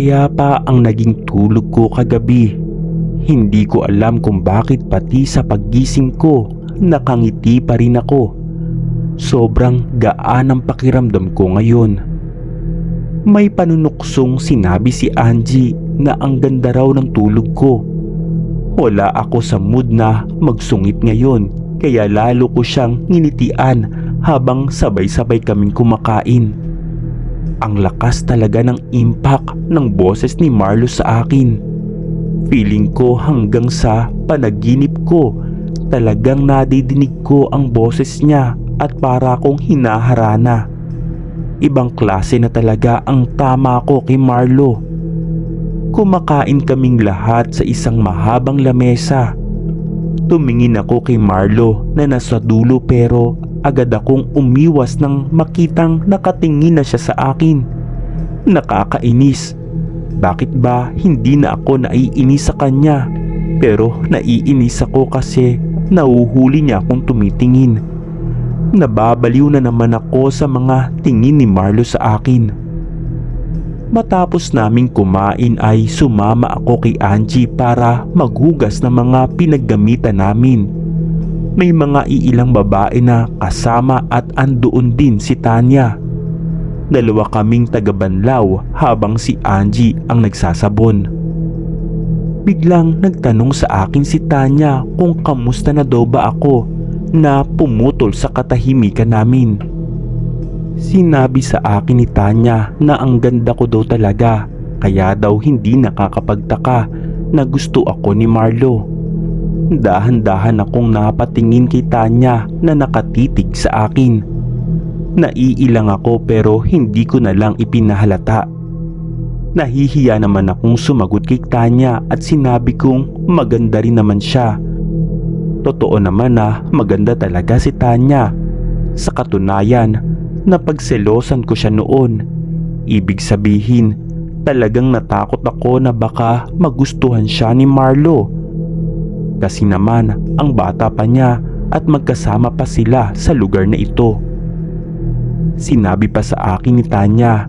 Payapa ang naging tulog ko kagabi. Hindi ko alam kung bakit pati sa paggising ko nakangiti pa rin ako. Sobrang gaan ang pakiramdam ko ngayon. May panunuksong sinabi si Angie na ang ganda raw ng tulog ko. Wala ako sa mood na magsungit ngayon kaya lalo ko siyang nginitian habang sabay-sabay kaming kumakain. Ang lakas talaga ng impact ng boses ni Marlo sa akin. Feeling ko hanggang sa panaginip ko talagang nadidinig ko ang boses niya at para akong hinaharana. Ibang klase na talaga ang tama ko kay Marlo. Kumakain kaming lahat sa isang mahabang lamesa. Tumingin ako kay Marlo na nasa dulo pero agad akong umiwas nang makitang nakatingin na siya sa akin. Nakakainis. Bakit ba hindi na ako naiinis sa kanya? Pero naiinis ako kasi nauhuli niya akong tumitingin. Nababaliw na naman ako sa mga tingin ni Marlo sa akin. Matapos naming kumain ay sumama ako kay Angie para maghugas ng mga pinaggamitan namin. May mga iilang babae na kasama at andoon din si Tanya. Dalawa kaming tagabanlaw habang si Angie ang nagsasabon. Biglang nagtanong sa akin si Tanya kung kamusta na daw ba ako na pumutol sa katahimikan namin. Sinabi sa akin ni Tanya na ang ganda ko daw talaga kaya daw hindi nakakapagtaka na gusto ako ni Marlo. Dahan-dahan akong napatingin kay Tanya na nakatitig sa akin. Naiilang ako pero hindi ko na lang ipinahalata. Nahihiya naman akong sumagot kay Tanya at sinabi kong maganda rin naman siya. Totoo naman na maganda talaga si Tanya. Sa katunayan, napagselosan ko siya noon. Ibig sabihin, talagang natakot ako na baka magustuhan siya ni Marlo. Kasi naman, ang bata pa niya at magkasama pa sila sa lugar na ito. Sinabi pa sa akin ni Tanya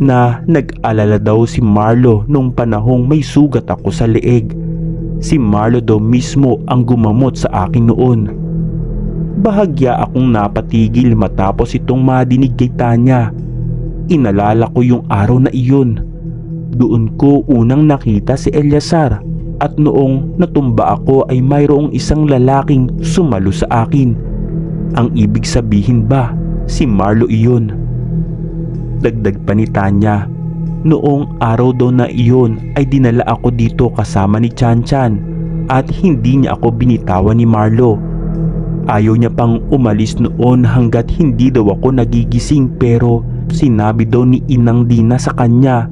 na nag-alala daw si Marlo nung panahong may sugat ako sa leeg. Si Marlo daw mismo ang gumamot sa akin noon. Bahagya akong napatigil matapos itong madinig kay Tanya. Inalala ko yung araw na iyon. Doon ko unang nakita si Eliasar at noong natumba ako ay mayroong isang lalaking sumalo sa akin. Ang ibig sabihin ba si Marlo iyon? Dagdag pa ni Tanya, noong araw daw na iyon ay dinala ako dito kasama ni Chan Chan at hindi niya ako binitawan ni Marlo. Ayaw niya pang umalis noon hanggat hindi daw ako nagigising pero sinabi daw ni Inang Dina sa kanya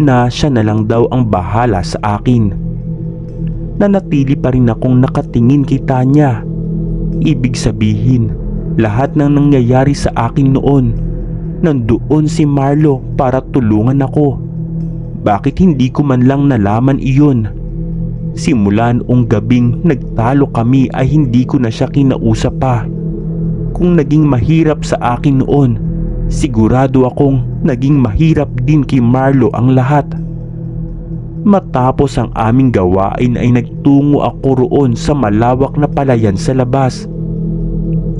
na siya na lang daw ang bahala sa akin. Nanatili pa rin akong nakatingin kay Tanya. Ibig sabihin, lahat ng nangyayari sa akin noon, nandoon si Marlo para tulungan ako. Bakit hindi ko man lang nalaman iyon? Simula noong gabing nagtalo kami ay hindi ko na siya kinausap pa. Kung naging mahirap sa akin noon, sigurado akong naging mahirap din kay Marlo ang lahat. Matapos ang aming gawain ay nagtungo ako roon sa malawak na palayan sa labas.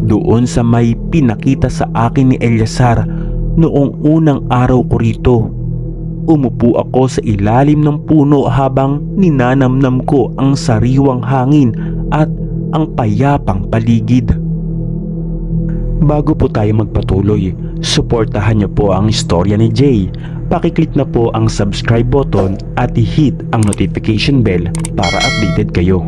Doon sa may pinakita sa akin ni Eliasar noong unang araw ko rito. Umupo ako sa ilalim ng puno habang ninanamnam ko ang sariwang hangin at ang payapang paligid. Bago po tayo magpatuloy, suportahan niyo po ang istorya ni Jay. Pakiclick na po ang subscribe button at i-hit ang notification bell para updated kayo.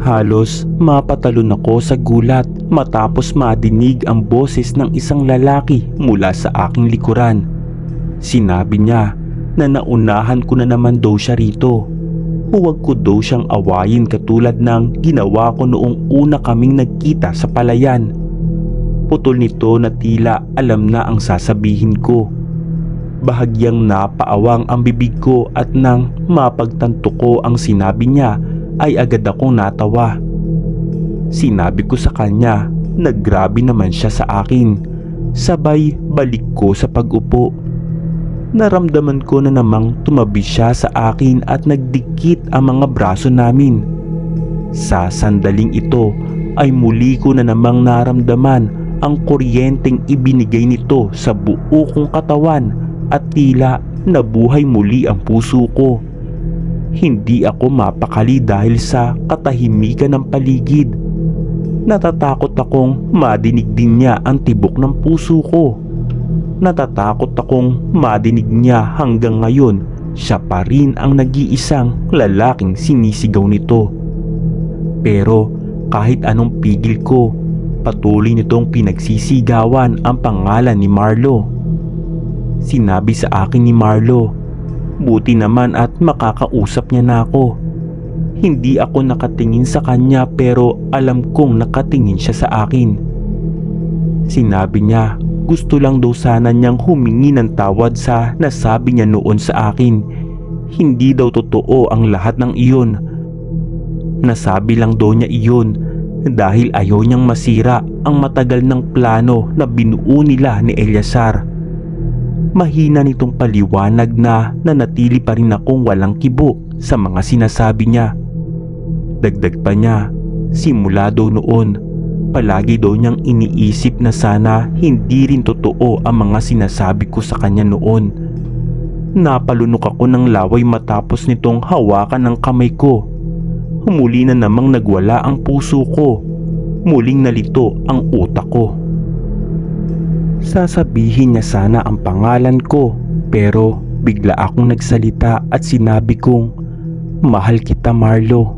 Halos mapatalon ako sa gulat matapos madinig ang boses ng isang lalaki mula sa aking likuran. Sinabi niya na naunahan ko na naman daw siya rito. Huwag ko daw siyang awayin katulad ng ginawa ko noong una kaming nagkita sa palayan. Putol nito na tila alam na ang sasabihin ko. Bahagyang napaawang ang bibig ko at nang mapagtanto ko ang sinabi niya ay agad akong natawa. Sinabi ko sa kanya na grabe naman siya sa akin. Sabay balik ko sa pag-upo. Naramdaman ko na namang tumabi siya sa akin at nagdikit ang mga braso namin. Sa sandaling ito ay muli ko na namang naramdaman ang kuryenteng ibinigay nito sa buo kong katawan at tila nabuhay muli ang puso ko. Hindi ako mapakali dahil sa katahimikan ng paligid. Natatakot akong madinig din niya ang tibok ng puso ko. Natatakot akong madinig niya hanggang ngayon siya pa rin ang nag-iisang lalaking sinisigaw nito. Pero kahit anong pigil ko, patuloy nitong pinagsisigawan ang pangalan ni Marlo. Sinabi sa akin ni Marlo, buti naman at makakausap niya na ako. Hindi ako nakatingin sa kanya pero alam kong nakatingin siya sa akin. Sinabi niya gusto lang daw sana niyang humingi ng tawad sa nasabi niya noon sa akin. Hindi daw totoo ang lahat ng iyon. Nasabi lang daw niya iyon dahil ayaw niyang masira ang matagal ng plano na binuo nila ni Eliasar. Mahina nitong paliwanag na nanatili pa rin akong walang kibo sa mga sinasabi niya. Dagdag pa niya, simula daw noon, palagi daw niyang iniisip na sana hindi rin totoo ang mga sinasabi ko sa kanya noon. Napalunok ako ng laway matapos nitong hawakan ng kamay ko. Humuli na namang nagwala ang puso ko. Muling nalito ang utak ko. Sasabihin niya sana ang pangalan ko pero bigla akong nagsalita at sinabi kong Mahal kita Marlo.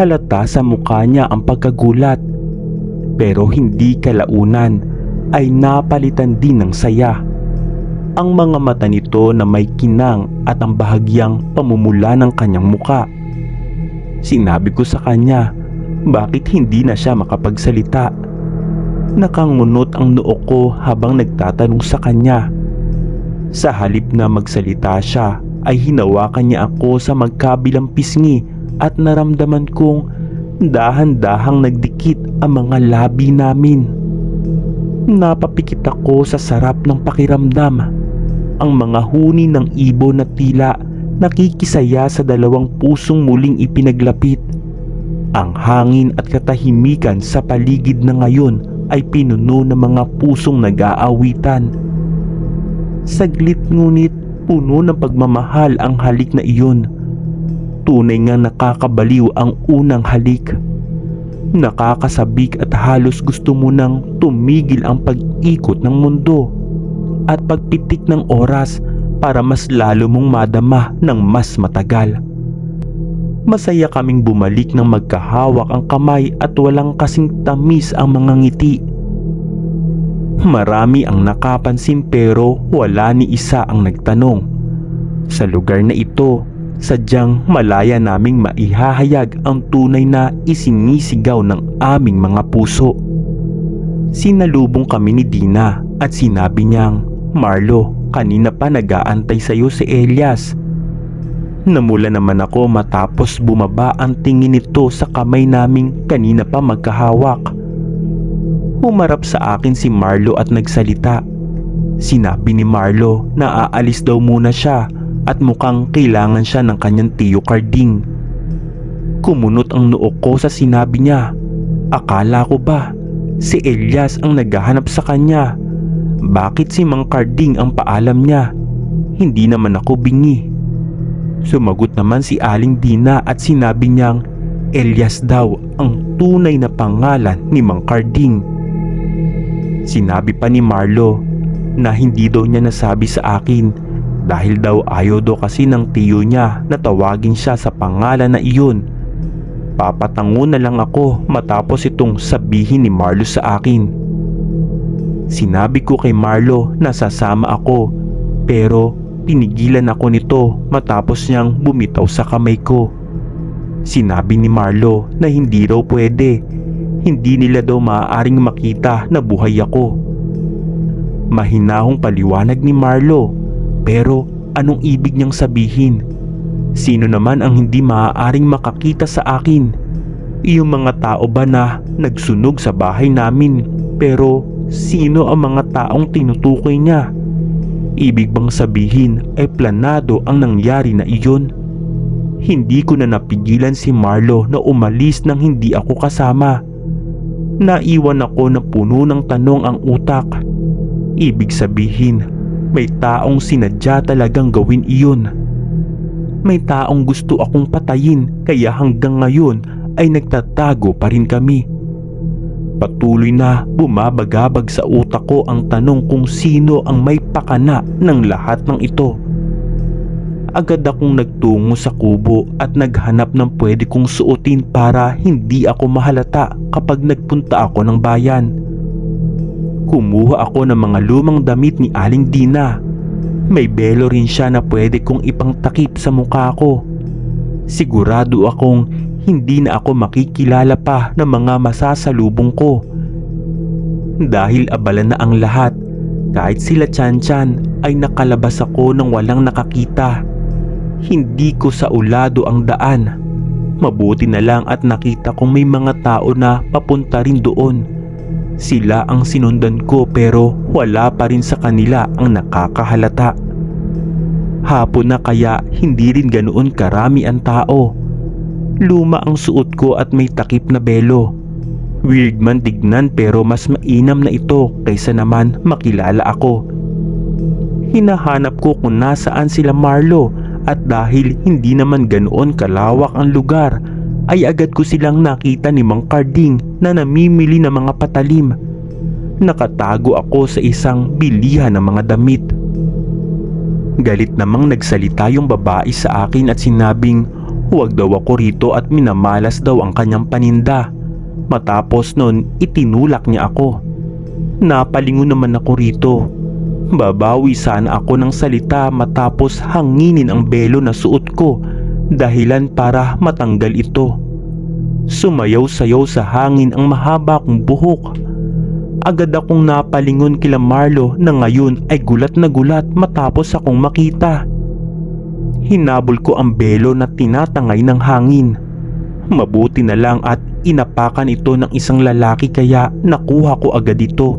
Halata sa mukha niya ang pagkagulat pero hindi kalaunan ay napalitan din ng saya. Ang mga mata nito na may kinang at ang bahagyang pamumula ng kanyang muka. Sinabi ko sa kanya bakit hindi na siya makapagsalita. Nakangunot ang noo ko habang nagtatanong sa kanya. Sa halip na magsalita siya ay hinawakan niya ako sa magkabilang pisngi at naramdaman kong dahan-dahang nagdikit ang mga labi namin. Napapikit ako sa sarap ng pakiramdam. Ang mga huni ng ibon na tila nakikisaya sa dalawang pusong muling ipinaglapit. Ang hangin at katahimikan sa paligid na ngayon ay pinuno ng mga pusong nag-aawitan. Saglit ngunit puno ng pagmamahal ang halik na iyon. Tunay nga nakakabaliw ang unang halik. Nakakasabik at halos gusto mo nang tumigil ang pag-ikot ng mundo at pagpitik ng oras para mas lalo mong madama ng mas matagal. Masaya kaming bumalik ng magkahawak ang kamay at walang kasing tamis ang mga ngiti. Marami ang nakapansin pero wala ni isa ang nagtanong. Sa lugar na ito, sadyang malaya naming maihahayag ang tunay na isinisigaw ng aming mga puso. Sinalubong kami ni Dina at sinabi niyang, Marlo, kanina pa nag-aantay sa'yo si Elias. Namula naman ako matapos bumaba ang tingin nito sa kamay naming kanina pa magkahawak. Humarap sa akin si Marlo at nagsalita. Sinabi ni Marlo na aalis daw muna siya at mukhang kailangan siya ng kanyang tiyo Carding. Kumunot ang noo ko sa sinabi niya. Akala ko ba si Elias ang naghahanap sa kanya? Bakit si Mang Carding ang paalam niya? Hindi naman ako bingi. Sumagot naman si Aling Dina at sinabi niyang Elias daw ang tunay na pangalan ni Mang Carding. Sinabi pa ni Marlo na hindi daw niya nasabi sa akin dahil daw ayaw daw kasi ng tiyo niya na tawagin siya sa pangalan na iyon. Papatango na lang ako matapos itong sabihin ni Marlo sa akin. Sinabi ko kay Marlo na sasama ako pero tinigilan ako nito matapos niyang bumitaw sa kamay ko. Sinabi ni Marlo na hindi raw pwede. Hindi nila daw maaaring makita na buhay ako. Mahinahong paliwanag ni Marlo pero anong ibig niyang sabihin? Sino naman ang hindi maaaring makakita sa akin? Yung mga tao ba na nagsunog sa bahay namin pero sino ang mga taong tinutukoy niya? Ibig bang sabihin ay planado ang nangyari na iyon? Hindi ko na napigilan si Marlo na umalis nang hindi ako kasama. Naiwan ako na puno ng tanong ang utak. Ibig sabihin, may taong sinadya talagang gawin iyon. May taong gusto akong patayin kaya hanggang ngayon ay nagtatago pa rin kami. Patuloy na bumabagabag sa utak ko ang tanong kung sino ang may pakana ng lahat ng ito. Agad akong nagtungo sa kubo at naghanap ng pwede kong suotin para hindi ako mahalata kapag nagpunta ako ng bayan. Kumuha ako ng mga lumang damit ni Aling Dina. May belo rin siya na pwede kong ipangtakip sa mukha ko. Sigurado akong hindi na ako makikilala pa ng mga masasalubong ko. Dahil abala na ang lahat, kahit sila Chan Chan ay nakalabas ako nang walang nakakita. Hindi ko sa ulado ang daan. Mabuti na lang at nakita kong may mga tao na papunta rin doon. Sila ang sinundan ko pero wala pa rin sa kanila ang nakakahalata. Hapon na kaya hindi rin ganoon karami ang tao. Luma ang suot ko at may takip na belo. Weird man tignan pero mas mainam na ito kaysa naman makilala ako. Hinahanap ko kung nasaan sila Marlo at dahil hindi naman ganoon kalawak ang lugar ay agad ko silang nakita ni Mang Carding na namimili ng mga patalim. Nakatago ako sa isang bilihan ng mga damit. Galit namang nagsalita yung babae sa akin at sinabing huwag daw ako rito at minamalas daw ang kanyang paninda. Matapos nun itinulak niya ako. Napalingon naman ako rito. Babawi sana ako ng salita matapos hanginin ang belo na suot ko dahilan para matanggal ito. Sumayaw-sayaw sa hangin ang mahaba kong buhok. Agad akong napalingon kila Marlo na ngayon ay gulat na gulat matapos akong makita. Hinabol ko ang belo na tinatangay ng hangin. Mabuti na lang at inapakan ito ng isang lalaki kaya nakuha ko agad ito.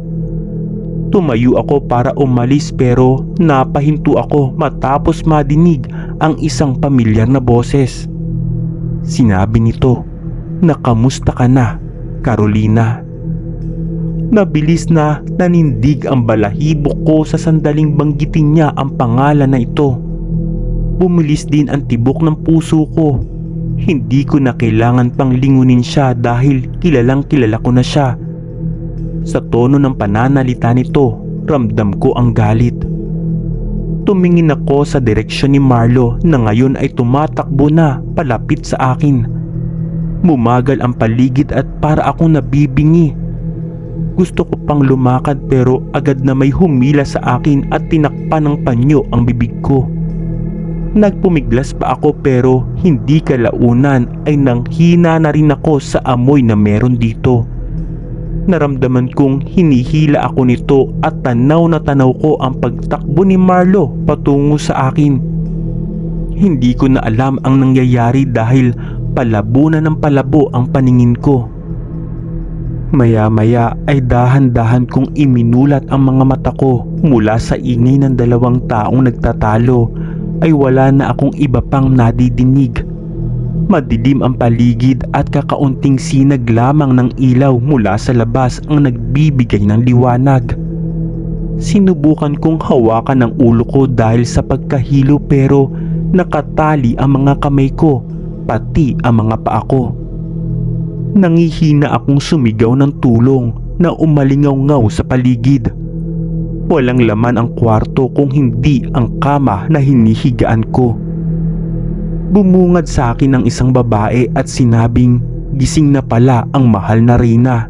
Tumayo ako para umalis pero napahinto ako matapos madinig ang isang pamilyar na boses. Sinabi nito, Nakamusta ka na, Carolina? Nabilis na nanindig ang balahibo ko sa sandaling banggitin niya ang pangalan na ito. Bumilis din ang tibok ng puso ko. Hindi ko na kailangan pang lingunin siya dahil kilalang kilala ko na siya. Sa tono ng pananalita nito, ramdam ko ang galit. Tumingin ako sa direksyon ni Marlo na ngayon ay tumatakbo na palapit sa akin. Mumagal ang paligid at para akong nabibingi. Gusto ko pang lumakad pero agad na may humila sa akin at tinakpan ng panyo ang bibig ko. Nagpumiglas pa ako pero hindi kalaunan ay nanghina na rin ako sa amoy na meron dito. Naramdaman kong hinihila ako nito at tanaw na tanaw ko ang pagtakbo ni Marlo patungo sa akin. Hindi ko na alam ang nangyayari dahil palabo na ng palabo ang paningin ko. Maya-maya ay dahan-dahan kong iminulat ang mga mata ko mula sa ingay ng dalawang taong nagtatalo ay wala na akong iba pang nadidinig. Madilim ang paligid at kakaunting sinag lamang ng ilaw mula sa labas ang nagbibigay ng liwanag. Sinubukan kong hawakan ang ulo ko dahil sa pagkahilo pero nakatali ang mga kamay ko pati ang mga paa ko. Nangihina akong sumigaw ng tulong na umalingaw-ngaw sa paligid. Walang laman ang kwarto kung hindi ang kama na hinihigaan ko. Bumungad sa akin ang isang babae at sinabing gising na pala ang mahal na Reyna.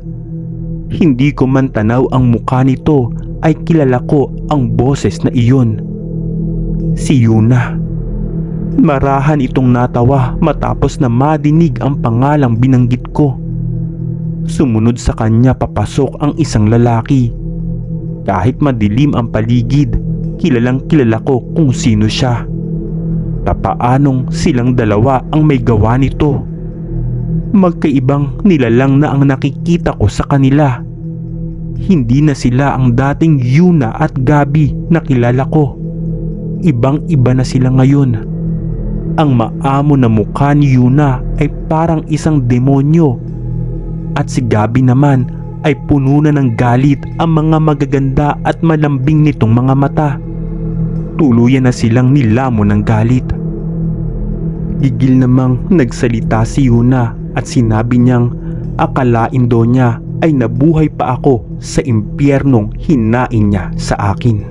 Hindi ko man tanaw ang mukha nito ay kilala ko ang boses na iyon. si Yuna. Marahan itong natawa matapos na madinig ang pangalang binanggit ko. Sumunod sa kanya papasok ang isang lalaki. Kahit madilim ang paligid, kilalang kilala ko kung sino siya. Papaanong silang dalawa ang may gawa nito? Magkaibang nilalang na ang nakikita ko sa kanila. Hindi na sila ang dating Yuna at Gabi na kilala ko. Ibang iba na sila ngayon. Ang maamo na mukha ni Yuna ay parang isang demonyo. At si Gabi naman ay puno na ng galit ang mga magaganda at malambing nitong mga mata. Tuluyan na silang nilamon ng galit. Gigil namang nagsalita si Yuna at sinabi niyang akalain daw niya ay nabuhay pa ako sa impyernong hinain niya sa akin.